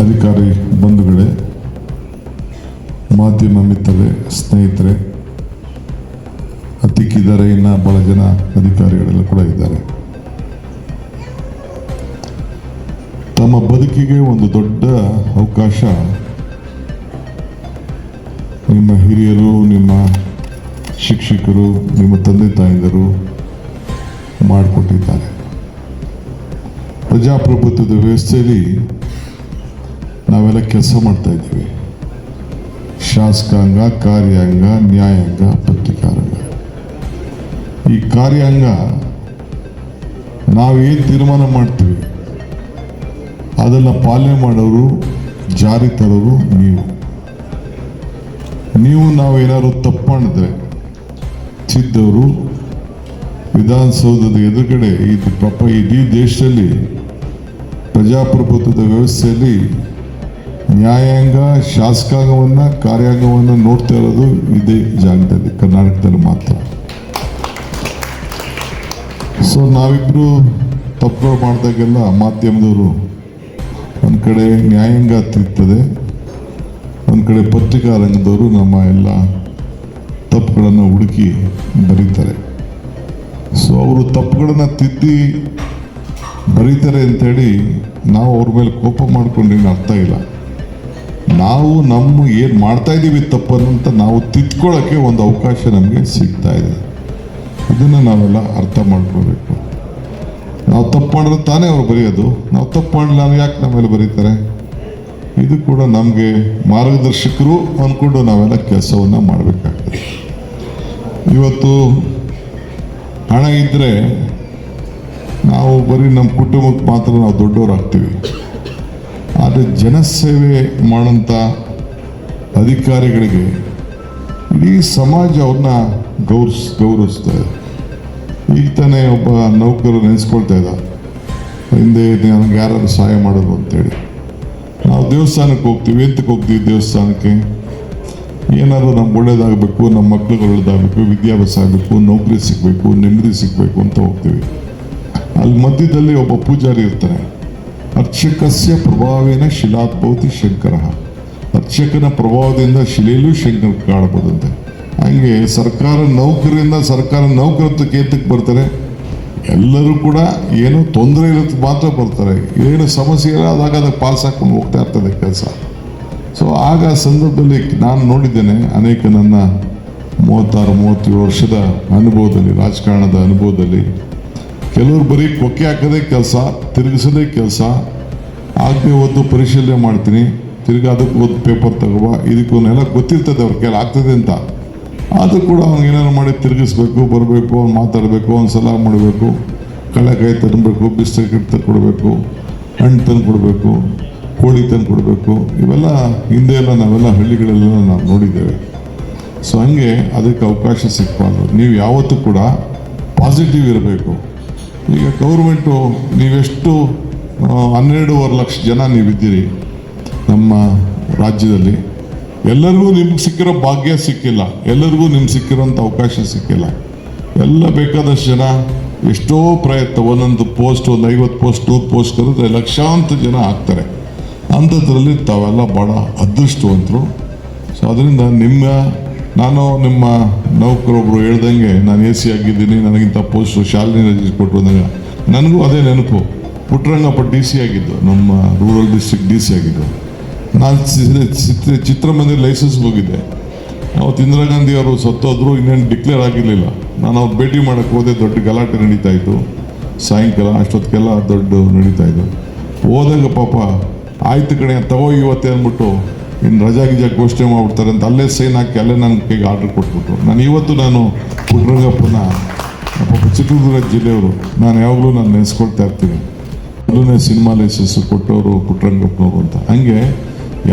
ಅಧಿಕಾರಿ ಬಂಧುಗಳೇ, ಮಾಧ್ಯಮ ಮಿತ್ರರೇ, ಸ್ನೇಹಿತರೆ ಹತ್ತಿಕ್ಕಿದ್ದಾರೆ ಇನ್ನು ಬಹಳ ಜನ ಅಧಿಕಾರಿಗಳೆಲ್ಲ ಕೂಡ ಇದ್ದಾರೆ. ತಮ್ಮ ಬದುಕಿಗೆ ಒಂದು ದೊಡ್ಡ ಅವಕಾಶ ನಿಮ್ಮ ಹಿರಿಯರು, ನಿಮ್ಮ ಶಿಕ್ಷಕರು, ನಿಮ್ಮ ತಂದೆ ತಾಯಿಯರು ಮಾಡಿಕೊಟ್ಟಿದ್ದಾರೆ. ಪ್ರಜಾಪ್ರಭುತ್ವದ ವ್ಯವಸ್ಥೆಯಲ್ಲಿ ನಾವೆಲ್ಲ ಕೆಲಸ ಮಾಡ್ತಾ ಇದ್ದೀವಿ. ಶಾಸಕಾಂಗ, ಕಾರ್ಯಾಂಗ, ನ್ಯಾಯಾಂಗ, ಪತ್ರಿಕಾರಂಗ. ಈ ಕಾರ್ಯಾಂಗ ಏನು ತೀರ್ಮಾನ ಮಾಡ್ತೀವಿ, ಅದನ್ನು ಪಾಲನೆ ಮಾಡೋರು, ಜಾರಿ ತರೋರು ನೀವು. ನೀವು ನಾವು ಏನಾದ್ರು ತಪ್ಪು ತಿದ್ದವರು ವಿಧಾನಸೌಧದ ಎದುರುಗಡೆ ಈ ಪ್ರಪ ಇಡೀ ದೇಶದಲ್ಲಿ ಪ್ರಜಾಪ್ರಭುತ್ವದ ವ್ಯವಸ್ಥೆಯಲ್ಲಿ ನ್ಯಾಯಾಂಗ ಶಾಸಕಾಂಗವನ್ನು, ಕಾರ್ಯಾಂಗವನ್ನು ನೋಡ್ತಾ ಇರೋದು ಇದೇ ಜಾಗದಲ್ಲಿ, ಕರ್ನಾಟಕದಲ್ಲಿ ಮಾತ್ರ. ಸೊ ನಾವಿಬ್ಬರು ತಪ್ಪುಗಳು ಮಾಡಿದಾಗೆಲ್ಲ ಮಾಧ್ಯಮದವರು ಒಂದು ಕಡೆ ನ್ಯಾಯಾಂಗ ತಿರ್ತದೆ ಒಂದು ಕಡೆ ಪತ್ರಿಕಾ ರಂಗದವರು ನಮ್ಮ ಎಲ್ಲ ತಪ್ಪುಗಳನ್ನು ಹುಡುಕಿ ಬರೀತಾರೆ. ಸೊ ಅವರು ತಪ್ಪುಗಳನ್ನು ತಿದ್ದಿ ಬರೀತಾರೆ ಅಂತೇಳಿ ನಾವು ಅವ್ರ ಮೇಲೆ ಕೋಪ ಮಾಡ್ಕೊಂಡೇನು ಅರ್ಥ ಇಲ್ಲ. ನಾವು ನಮ್ಮ ಏನು ಮಾಡ್ತಾ ಇದ್ದೀವಿ ತಪ್ಪನ್ನಂತ ನಾವು ತಿದ್ಕೊಳ್ಳೋಕ್ಕೆ ಒಂದು ಅವಕಾಶ ನಮಗೆ ಸಿಗ್ತಾ ಇದೆ. ಇದನ್ನು ನಾವೆಲ್ಲ ಅರ್ಥ ಮಾಡ್ಕೋಬೇಕು. ನಾವು ತಪ್ಪು ಮಾಡಿದ್ರೆ ತಾನೇ ಅವ್ರು ಬರೆಯೋದು. ನಾವು ತಪ್ಪು ಮಾಡಲಿಲ್ಲ ಅಂದ್ರೆ ಯಾಕೆ ನಮ್ಮ ಮೇಲೆ ಬರೀತಾರೆ? ಇದು ಕೂಡ ನಮಗೆ ಮಾರ್ಗದರ್ಶಕರು ಅಂದ್ಕೊಂಡು ನಾವೆಲ್ಲ ಕೆಲಸವನ್ನು ಮಾಡಬೇಕಾಗ್ತದೆ. ಇವತ್ತು ಹಣ ಇದ್ದರೆ ನಾವು ಬರೀ ನಮ್ಮ ಕುಟುಂಬಕ್ಕೆ ಮಾತ್ರ ನಾವು ದೊಡ್ಡವರಾಗ್ತೀವಿ. ಆದರೆ ಜನಸೇವೆ ಮಾಡೋಂಥ ಅಧಿಕಾರಿಗಳಿಗೆ ಇಡೀ ಸಮಾಜ ಅವ್ರನ್ನ ಗೌರಸ್ ಗೌರವಿಸ್ತಾ ಇದೆ. ಈಗ ತಾನೇ ಒಬ್ಬ ನೌಕರು ನೆನೆಸ್ಕೊಳ್ತಾ ಇದ್ದ. ಹಿಂದೆ ನನಗೆ ಯಾರು ಸಹಾಯ ಮಾಡೋದು ಅಂತೇಳಿ. ನಾವು ದೇವಸ್ಥಾನಕ್ಕೆ ಹೋಗ್ತೀವಿ. ಎಂತಕ್ಕೆ ಹೋಗ್ತೀವಿ ದೇವಸ್ಥಾನಕ್ಕೆ? ಏನಾದರೂ ನಮ್ಗೆ ಒಳ್ಳೇದಾಗಬೇಕು, ನಮ್ಮ ಮಕ್ಳಿಗೆ ಒಳ್ಳೇದಾಗಬೇಕು, ವಿದ್ಯಾಭ್ಯಾಸ ಆಗಬೇಕು, ನೌಕರಿ ಸಿಗಬೇಕು, ನೆಮ್ಮದಿ ಸಿಗಬೇಕು ಅಂತ ಹೋಗ್ತೀವಿ. ಅಲ್ಲಿ ಮಧ್ಯದಲ್ಲಿ ಒಬ್ಬ ಪೂಜಾರಿ ಇರ್ತಾನೆ. ಅರ್ಚಕಸ್ಯ ಪ್ರಭಾವೇನ ಶಿಲಾದ್ಭವತಿ ಶಂಕರ. ಅರ್ಚಕನ ಪ್ರಭಾವದಿಂದ ಶಿಲೆಯಲ್ಲೂ ಶಂಕರ ಕಾಣಬಹುದಂತೆ. ಹಾಗೆ ಸರ್ಕಾರ ನೌಕರಿಯಿಂದ ಸರ್ಕಾರ ನೌಕರತ್ವ ಕೇತಕ್ಕೆ ಬರ್ತಾರೆ. ಎಲ್ಲರೂ ಕೂಡ ಏನು ತೊಂದರೆ ಇರುತ್ತೆ ಮಾತ್ರ ಬರ್ತಾರೆ. ಏನು ಸಮಸ್ಯೆ ಇಲ್ಲ ಆದಾಗ ಅದಕ್ಕೆ ಪಾಸ್ ಹಾಕೊಂಡು ಹೋಗ್ತಾ ಇರ್ತದೆ ಕೆಲಸ. ಸೊ ಆಗ ಸಂದರ್ಭದಲ್ಲಿ ನಾನು ನೋಡಿದ್ದೇನೆ ಅನೇಕ ನನ್ನ ಮೂವತ್ತಾರು, ಮೂವತ್ತೇಳು ವರ್ಷದ ಅನುಭವದಲ್ಲಿ, ರಾಜಕಾರಣದ ಅನುಭವದಲ್ಲಿ ಕೆಲವರು ಬರೀ ಕೊಕ್ಕೆ ಹಾಕೋದೇ ಕೆಲಸ, ತಿರುಗಿಸೋದೇ ಕೆಲಸ. ಆಗದೆ ಒಂದು ಪರಿಶೀಲನೆ ಮಾಡ್ತೀನಿ. ತಿರ್ಗಿ ಅದಕ್ಕೆ ಒಂದು ಪೇಪರ್ ತಗೋಬ. ಇದಕ್ಕೊಂದೆಲ್ಲ ಗೊತ್ತಿರ್ತದೆ ಅವ್ರ ಕೈಲಿ ಆಗ್ತದೆ ಅಂತ. ಆದರೂ ಕೂಡ ಅವ್ನು ಏನಾರು ಮಾಡಿ ತಿರುಗಿಸ್ಬೇಕು, ಬರಬೇಕು, ಅವ್ನು ಮಾತಾಡಬೇಕು, ಅವ್ನು ಸಲ ಮಾಡಬೇಕು. ಕಳೆಕಾಯಿ ತರಬೇಕು ಬಿಸ್ಕೆಟ್ ತಂದು ಕೊಡಬೇಕು ಹಣ್ಣು ತಂದು ಕೊಡಬೇಕು ಕೋಳಿ ತಂದು ಕೊಡಬೇಕು ಇವೆಲ್ಲ ಹಿಂದೆ ಎಲ್ಲ ನಾವೆಲ್ಲ ಹಳ್ಳಿಗಳೆಲ್ಲ ನಾವು ನೋಡಿದ್ದೇವೆ. ಸೊ ಹಂಗೆ ಅದಕ್ಕೆ ಅವಕಾಶ ಸಿಕ್ಕಬಾರ್ದು ನೀವು ಯಾವತ್ತೂ ಕೂಡ ಪಾಸಿಟಿವ್ ಇರಬೇಕು. ಈಗ ಗೌರ್ಮೆಂಟು, ನೀವೆಷ್ಟು ಹನ್ನೆರಡೂವರೆ ಲಕ್ಷ ಜನ ನೀವಿದ್ದೀರಿ ನಮ್ಮ ರಾಜ್ಯದಲ್ಲಿ, ಎಲ್ಲರಿಗೂ ನಿಮ್ಗೆ ಸಿಕ್ಕಿರೋ ಭಾಗ್ಯ ಸಿಕ್ಕಿಲ್ಲ, ಎಲ್ಲರಿಗೂ ನಿಮ್ಗೆ ಸಿಕ್ಕಿರೋಂಥ ಅವಕಾಶ ಸಿಕ್ಕಿಲ್ಲ. ಎಲ್ಲ ಬೇಕಾದಷ್ಟು ಜನ ಎಷ್ಟೋ ಪ್ರಯತ್ನ, ಒಂದೊಂದು ಪೋಸ್ಟ್, ಒಂದು ಐವತ್ತು ಪೋಸ್ಟ್, ನೂರು ಪೋಸ್ಟ್ ಕರೆದ್ರೆ ಲಕ್ಷಾಂತರ ಜನ ಆಗ್ತಾರೆ. ಅಂಥದ್ರಲ್ಲಿ ತಾವೆಲ್ಲ ಭಾಳ ಅದೃಷ್ಟವಂತರು. ಸೊ ಅದರಿಂದ ನಿಮ್ಮ ನಾನು ನಿಮ್ಮ ನೌಕರೊಬ್ಬರು ಹೇಳ್ದಂಗೆ ನಾನು ಎ ಸಿ ಆಗಿದ್ದೀನಿ, ನನಗಿಂತ ಪೋಸ್ಟು ಶಾಲಿನಿ ರಜಿಸ್ಟರ್ ಕೊಟ್ಟರು ಅಂದಾಗ ನನಗೂ ಅದೇ ನೆನಪು. ಪುಟ್ಟರಂಗಪ್ಪ ಡಿ ಸಿ ಆಗಿದ್ದು, ನಮ್ಮ ರೂರಲ್ ಡಿಸ್ಟ್ರಿಕ್ಟ್ ಡಿ ಸಿ ಆಗಿದ್ದು. ನಾನು ಚಿತ್ರ ಚಿತ್ರಮಂದಿರ ಲೈಸೆನ್ಸ್ ಹೋಗಿದ್ದೆ. ಅವತ್ತು ಇಂದಿರಾ ಗಾಂಧಿ ಅವರು ಸತ್ತೋದ್ರು ಇನ್ನೇನು ಡಿಕ್ಲೇರ್ ಆಗಿರಲಿಲ್ಲ. ನಾನು ಅವ್ರು ಭೇಟಿ ಮಾಡೋಕ್ಕೆ ಹೋದೆ, ದೊಡ್ಡ ಗಲಾಟೆ ನಡೀತಾ ಇತ್ತು. ಸಾಯಂಕಾಲ ಅಷ್ಟೊತ್ತಿಗೆಲ್ಲ ದೊಡ್ಡ ನಡೀತಾ ಇತ್ತು. ಹೋದಾಗ ಪಾಪ, ಆಯ್ತು ಕಣೆ, ತಗೋ ಇವತ್ತೇ ಅಂದ್ಬಿಟ್ಟು ಇನ್ನು ರಜಾ ಗಿಜಾ ಘೋಷಣೆ ಮಾಡ್ಬಿಡ್ತಾರೆ ಅಂತ ಅಲ್ಲೇ ಸೈನ್ ಹಾಕಿ ಅಲ್ಲೇ ನನ್ನ ಕೈಗೆ ಆರ್ಡರ್ ಕೊಟ್ಬಿಟ್ರು. ನಾನು ಇವತ್ತು ನಾನು ಪುಟ್ಟರಂಗಪ್ಪನ ಪಾಪ ಚಿತ್ರದುರ್ಗ ಜಿಲ್ಲೆಯವರು, ನಾನು ಯಾವಾಗಲೂ ನಾನು ನೆನೆಸ್ಕೊಳ್ತಾ ಇರ್ತೀನಿ. ಮೊದಲನೇ ಸಿನಿಮಾ ಲೈಸೆನ್ಸ್ ಕೊಟ್ಟವರು ಪುಟ್ಟರಂಗಪ್ಪನವರು ಅಂತ. ಹಂಗೆ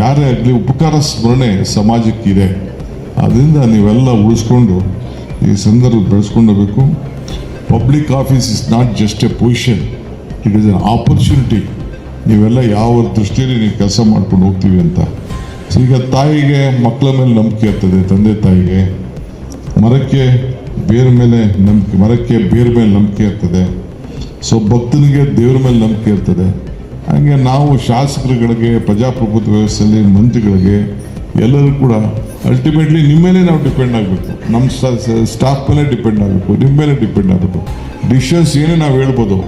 ಯಾರೇ ಆಗಲಿ ಉಪಕಾರ ಸ್ಮರಣೆ ಸಮಾಜಕ್ಕಿದೆ. ಅದರಿಂದ ನೀವೆಲ್ಲ ಉಳಿಸ್ಕೊಂಡು ಈ ಸಂದರ್ಭ ಬೆಳೆಸ್ಕೊಂಡು ಹೋಗಬೇಕು public office is not just a position it is an opportunity ನೀವೆಲ್ಲ ಯಾವ ದೃಷ್ಟಿಯಲ್ಲಿ ನೀವು ಕೆಲಸ ಮಾಡ್ಕೊಂಡು ಹೋಗ್ತೀವಿ ಅಂತ. ಈಗ ತಾಯಿಗೆ ಮಕ್ಕಳ ಮೇಲೆ ನಂಬಿಕೆ ಇರ್ತದೆ, ತಂದೆ ತಾಯಿಗೆ. ಮರಕ್ಕೆ ಬೇರ ಮೇಲೆ ನಂಬಿಕೆ, ಮರಕ್ಕೆ ಬೇರ ಮೇಲೆ ನಂಬಿಕೆ ಇರ್ತದೆ. ಸೊ ಭಕ್ತನಿಗೆ ದೇವ್ರ ಮೇಲೆ ನಂಬಿಕೆ ಇರ್ತದೆ. ಹಾಗೆ ನಾವು ಶಾಸಕರುಗಳಿಗೆ, ಪ್ರಜಾಪ್ರಭುತ್ವ ವ್ಯವಸ್ಥೆಯಲ್ಲಿ, ಮಂತ್ರಿಗಳಿಗೆ ಎಲ್ಲರೂ ಕೂಡ ಅಲ್ಟಿಮೇಟ್ಲಿ ನಿಮ್ಮ ಮೇಲೆ ನಾವು ಡಿಪೆಂಡ್ ಆಗಬೇಕು. ನಮ್ಮ ಸ್ಟಾಫ್ ಮೇಲೆ ಡಿಪೆಂಡ್ ಆಗಬೇಕು, ನಿಮ್ಮ ಮೇಲೆ ಡಿಪೆಂಡ್ ಆಗಬೇಕು. ಡಿಶನ್ಸ್ ಏನೇ ನಾವು ಹೇಳ್ಬೋದು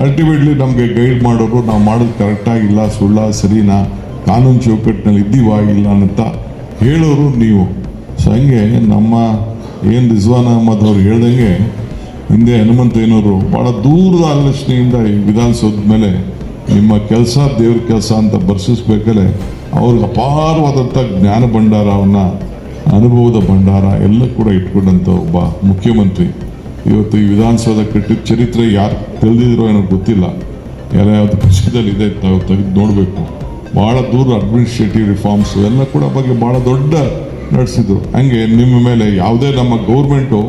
ಅಲ್ಟಿಮೇಟ್ಲಿ ನಮಗೆ ಗೈಡ್ ಮಾಡೋರು, ನಾವು ಮಾಡೋದು ಕರೆಕ್ಟಾಗಿಲ್ಲ ಸುಳ್ಳ, ಸರಿನಾ ಕಾನೂನು ಚೌಕಟ್ಟಿನಲ್ಲಿ ಇದ್ದೀವಾ ಇಲ್ಲ ಅಂತ ಹೇಳೋರು ನೀವು. ಸೊ ಹಂಗೆ ನಮ್ಮ ಏನು ರಿಜ್ವಾನ್ ಅಹಮದ್ ಅವ್ರು ಹೇಳ್ದಂಗೆ ಹಿಂದೆ ಹನುಮಂತಯ್ಯನವರು ಭಾಳ ದೂರದ ಆಲೋಚನೆಯಿಂದ ಈ ವಿಧಾನಸೌಧದ ಮೇಲೆ ನಿಮ್ಮ ಕೆಲಸ, ದೇವ್ರ ಕೆಲಸ ಅಂತ ಬರ್ಸಿಸ್ಬೇಕಲ್ಲೇ ಅವ್ರಿಗೆ ಅಪಾರವಾದಂಥ ಜ್ಞಾನ ಭಂಡಾರವನ್ನು ಅನುಭವದ ಭಂಡಾರ ಎಲ್ಲ ಕೂಡ ಇಟ್ಕೊಂಡಂಥ ಒಬ್ಬ ಮುಖ್ಯಮಂತ್ರಿ. ಇವತ್ತು ಈ ವಿಧಾನಸೌಧ ಕಟ್ಟಿದ ಚರಿತ್ರೆ ಯಾರು ತಿಳಿದಿದ್ರು ಏನೋ ಗೊತ್ತಿಲ್ಲ. ಎಲ್ಲ ಯಾವುದು ಪುಸ್ತಕದಲ್ಲಿ ಇದೆ ತಾವು ತೆಗೆದು ನೋಡಬೇಕು. ಭಾಳ ದೂರ ಅಡ್ಮಿನಿಸ್ಟ್ರೇಟಿವ್ ರಿಫಾರ್ಮ್ಸ್ ಎಲ್ಲ ಕೂಡ ಬಗ್ಗೆ ಭಾಳ ದೊಡ್ಡ ನಡೆಸಿದ್ರು. ಹಂಗೆ ನಿಮ್ಮ ಮೇಲೆ ಯಾವುದೇ ನಮ್ಮ ಗೌರ್ಮೆಂಟು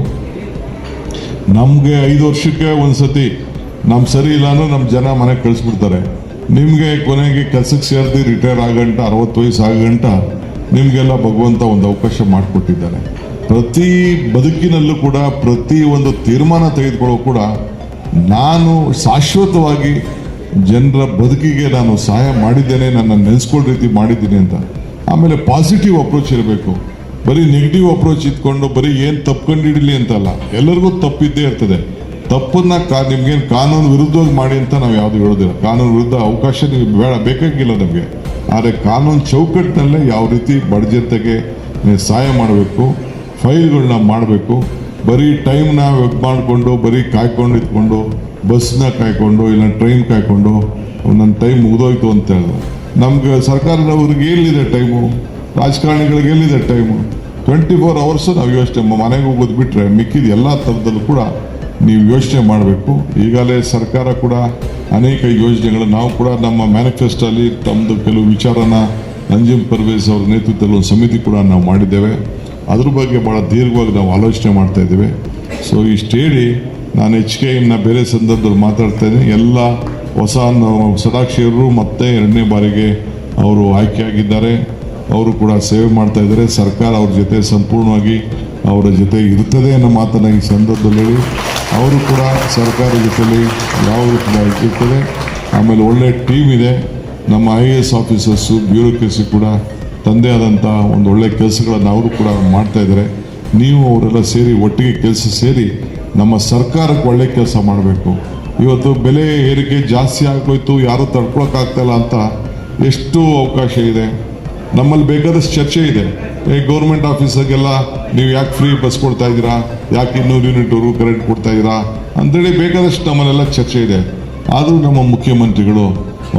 ನಮಗೆ ಐದು ವರ್ಷಕ್ಕೆ ಒಂದು ಸತಿ ನಮ್ಮ ಸರಿ ಇಲ್ಲ ಅಂದ್ರೆ ನಮ್ಮ ಜನ ಮನೆಗೆ ಕಳಿಸ್ಬಿಡ್ತಾರೆ. ನಿಮಗೆ ಕೊನೆಗೆ ಕೆಲಸಕ್ಕೆ ಸೇರಿದು ರಿಟೈರ್ ಆಗಂಟ ಅರವತ್ತು ವಯಸ್ಸು ಆಗಂಟ ನಿಮಗೆಲ್ಲ ಭಗವಂತ ಒಂದು ಅವಕಾಶ ಮಾಡಿಕೊಟ್ಟಿದ್ದಾನೆ ಪ್ರತಿ ಬದುಕಿನಲ್ಲೂ ಕೂಡ ಪ್ರತಿ ಒಂದು ತೀರ್ಮಾನ ತೆಗೆದುಕೊಳ್ಳೋ ಕೂಡ ನಾನು ಶಾಶ್ವತವಾಗಿ ಜನರ ಬದುಕಿಗೆ ನಾನು ಸಹಾಯ ಮಾಡಿದ್ದೇನೆ, ನನ್ನ ನೆನೆಸ್ಕೊಳ್ಳೋ ರೀತಿ ಮಾಡಿದ್ದೀನಿ ಅಂತ. ಆಮೇಲೆ ಪಾಸಿಟಿವ್ ಅಪ್ರೋಚ್ ಇರಬೇಕು. ಬರೀ ನೆಗೆಟಿವ್ ಅಪ್ರೋಚ್ ಇಟ್ಕೊಂಡು, ಬರೀ ಏನು ತಪ್ಕೊಂಡು ಹಿಡಲಿ ಅಂತಲ್ಲ, ಎಲ್ಲರಿಗೂ ತಪ್ಪಿದ್ದೇ ಇರ್ತದೆ. ತಪ್ಪನ್ನ ಕಾ, ನಿಮ್ಗೇನು ಕಾನೂನು ವಿರುದ್ಧವಾಗಿ ಮಾಡಿ ಅಂತ ನಾವು ಯಾವುದು ಹೇಳೋದಿಲ್ಲ. ಕಾನೂನು ವಿರುದ್ಧ ಅವಕಾಶ ನೀವು ಬೇಡ, ಬೇಕಾಗಿಲ್ಲ ನಮಗೆ. ಆದರೆ ಕಾನೂನು ಚೌಕಟ್ಟಿನಲ್ಲೇ ಯಾವ ರೀತಿ ಬಡ ನೀವು ಸಹಾಯ ಮಾಡಬೇಕು ಫೈಲ್ಗಳನ್ನ ಮಾಡಬೇಕು ಬರೀ ಟೈಮ್ನ ವೆಬ್ ಮಾಡಿಕೊಂಡು, ಬರೀ ಕಾಯ್ಕೊಂಡು ಇದ್ಕೊಂಡು ಬಸ್ನ ಕಾಯ್ಕೊಂಡು, ಇಲ್ಲ ಟ್ರೈನ್ ಕಾಯ್ಕೊಂಡು ನನ್ನ ಟೈಮ್ ಮುಗಿದೋಯ್ತು ಅಂತ ಹೇಳಿದ್ರು ನಮ್ಗೆ ಸರ್ಕಾರದವ್ರಿಗೆ ಎಲ್ಲಿದೆ ಟೈಮು ರಾಜಕಾರಣಿಗಳಿಗೆ ಎಲ್ಲಿದೆ ಟೈಮು ಟ್ವೆಂಟಿ ಫೋರ್ ಅವರ್ಸ್ ನಾವು ಯೋಚನೆ ಮನೆಗೆ ಹೋಗೋದು ಬಿಟ್ಟರೆ ಮಿಕ್ಕಿದ ಎಲ್ಲ ಥರದಲ್ಲೂ ಕೂಡ ನೀವು ಯೋಚನೆ ಮಾಡಬೇಕು. ಈಗಾಗಲೇ ಸರ್ಕಾರ ಕೂಡ ಅನೇಕ ಯೋಜನೆಗಳು, ನಾವು ಕೂಡ ನಮ್ಮ ಮ್ಯಾನಿಫೆಸ್ಟೋಲ್ಲಿ ತಮ್ಮದು ಕೆಲವು ವಿಚಾರನ ನಂಜಿಮ್ ಪರ್ವೇಸ್ ಅವ್ರ ನೇತೃತ್ವದಲ್ಲಿ ಒಂದು ಸಮಿತಿ ಕೂಡ ನಾವು ಮಾಡಿದ್ದೇವೆ. ಅದ್ರ ಬಗ್ಗೆ ಭಾಳ ದೀರ್ಘವಾಗಿ ನಾವು ಆಲೋಚನೆ ಮಾಡ್ತಾ ಇದ್ದೇವೆ. ಸೊ ಇಷ್ಟು ಹೇಳಿ ನಾನು ಎಚ್ ಕೆ ಇನ್ನು ಬೇರೆ ಸಂದರ್ಭದಲ್ಲಿ ಮಾತಾಡ್ತೇನೆ. ಎಲ್ಲ ಹೊಸ ಸದಾಕ್ಷಿಯರು ಮತ್ತೆ ಎರಡನೇ ಬಾರಿಗೆ ಅವರು ಆಯ್ಕೆಯಾಗಿದ್ದಾರೆ. ಅವರು ಕೂಡ ಸೇವೆ ಮಾಡ್ತಾ ಇದ್ದಾರೆ. ಸರ್ಕಾರ ಅವ್ರ ಜೊತೆ ಸಂಪೂರ್ಣವಾಗಿ ಅವರ ಜೊತೆ ಇರ್ತದೆ ಅನ್ನೋ ಮಾತನ್ನು ಈ ಸಂದರ್ಭದಲ್ಲಿ ಹೇಳಿ. ಅವರು ಕೂಡ ಸರ್ಕಾರದ ಜೊತೆಯಲ್ಲಿ ಯಾವ ಕೂಡ ಇರ್ತದೆ. ಆಮೇಲೆ ಒಳ್ಳೆ ಟೀಮ್ ಇದೆ. ನಮ್ಮ I A S officers bureaucracy ಕೂಡ ತಂದೆ ಆದಂಥ ಒಂದು ಒಳ್ಳೆ ಕೆಲಸಗಳನ್ನು ಅವರು ಕೂಡ ಮಾಡ್ತಾ ಇದ್ದಾರೆ. ನೀವು ಅವರೆಲ್ಲ ಸೇರಿ ಒಟ್ಟಿಗೆ ಕೆಲಸ ಸೇರಿ ನಮ್ಮ ಸರ್ಕಾರಕ್ಕೆ ಒಳ್ಳೆ ಕೆಲಸ ಮಾಡಬೇಕು. ಇವತ್ತು ಬೆಲೆ ಏರಿಕೆ ಜಾಸ್ತಿ ಆಗೋಯ್ತು, ಯಾರು ತಡ್ಕೊಳಕ್ಕಾಗ್ತಾಯಿಲ್ಲ ಅಂತ ಎಷ್ಟು ಅವಕಾಶ ಇದೆ. ನಮ್ಮಲ್ಲಿ ಬೇಕಾದಷ್ಟು ಚರ್ಚೆ ಇದೆ. ಏ ಗೌರ್ಮೆಂಟ್ ಆಫೀಸಾಗೆಲ್ಲ ನೀವು ಯಾಕೆ ಫ್ರೀ ಬಸ್ ಕೊಡ್ತಾ ಇದ್ದೀರಾ? ಯಾಕೆ ಇನ್ನೂರು ಯೂನಿಟ್ವರೆಗೂ ಕರೆಂಟ್ ಕೊಡ್ತಾ ಇದ್ದೀರಾ? ಅಂತೇಳಿ ಬೇಕಾದಷ್ಟು ನಮ್ಮಲ್ಲೆಲ್ಲ ಚರ್ಚೆ ಇದೆ. ಆದರೂ ನಮ್ಮ ಮುಖ್ಯಮಂತ್ರಿಗಳು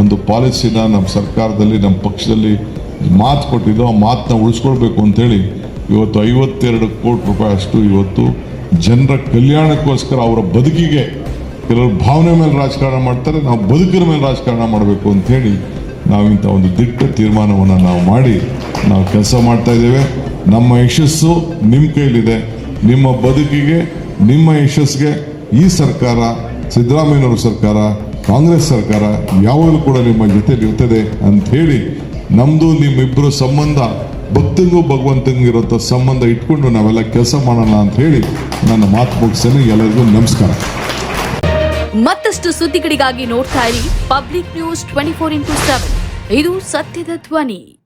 ಒಂದು ಪಾಲಿಸಿನ ನಮ್ಮ ಸರ್ಕಾರದಲ್ಲಿ, ನಮ್ಮ ಪಕ್ಷದಲ್ಲಿ ಮಾತು ಕೊಟ್ಟಿದ್ದು ಆ ಮಾತನ್ನ ಉಳಿಸ್ಕೊಳ್ಬೇಕು ಅಂತೇಳಿ ಇವತ್ತು ಐವತ್ತೆರಡು ಕೋಟಿ ರೂಪಾಯಿ ಅಷ್ಟು ಇವತ್ತು ಜನರ ಕಲ್ಯಾಣಕ್ಕೋಸ್ಕರ ಅವರ ಬದುಕಿಗೆ ಕೆಲವರು ಭಾವನೆ ಮೇಲೆ ರಾಜಕಾರಣ ಮಾಡ್ತಾರೆ, ನಾವು ಬದುಕಿನ ಮೇಲೆ ರಾಜಕಾರಣ ಮಾಡಬೇಕು ಅಂತ ಹೇಳಿ ನಾವು ಇಂಥ ಒಂದು ದಿಟ್ಟ ತೀರ್ಮಾನವನ್ನು ನಾವು ಮಾಡಿ ನಾವು ಕೆಲಸ ಮಾಡ್ತಾ ಇದ್ದೇವೆ. ನಮ್ಮ ಯಶಸ್ಸು ನಿಮ್ಮ ಕೈಲಿದೆ. ನಿಮ್ಮ ಬದುಕಿಗೆ, ನಿಮ್ಮ ಯಶಸ್ಸಿಗೆ ಈ ಸರ್ಕಾರ, ಸಿದ್ದರಾಮಯ್ಯನವರ ಸರ್ಕಾರ, ಕಾಂಗ್ರೆಸ್ ಸರ್ಕಾರ ಯಾವಾಗಲೂ ಕೂಡ ನಿಮ್ಮ ಜೊತೆ ಇರ್ತದೆ ಅಂತ ಹೇಳಿ ನಮ್ಮದು ನಿಮ್ಮಿಬ್ಬರು ಸಂಬಂಧ, ಭಕ್ತಿಗೂ ಭಗವಂತಂಗೂ ಇರೋಂಥ ಸಂಬಂಧ ಇಟ್ಕೊಂಡು ನಾವೆಲ್ಲ ಕೆಲಸ ಮಾಡೋಣ ಅಂತ ಹೇಳಿ ನನ್ನ ಮಾತು ಮುಗಿಸ್ತೇನೆ. ಎಲ್ಲರಿಗೂ ನಮಸ್ಕಾರ. ಮತ್ತಷ್ಟು ಸುದ್ದಿಗಳಿಗಾಗಿ ನೋಡ್ತಾ ಇರಿ public news twenty four into seven ಇದು ಸತ್ಯದ ಧ್ವನಿ.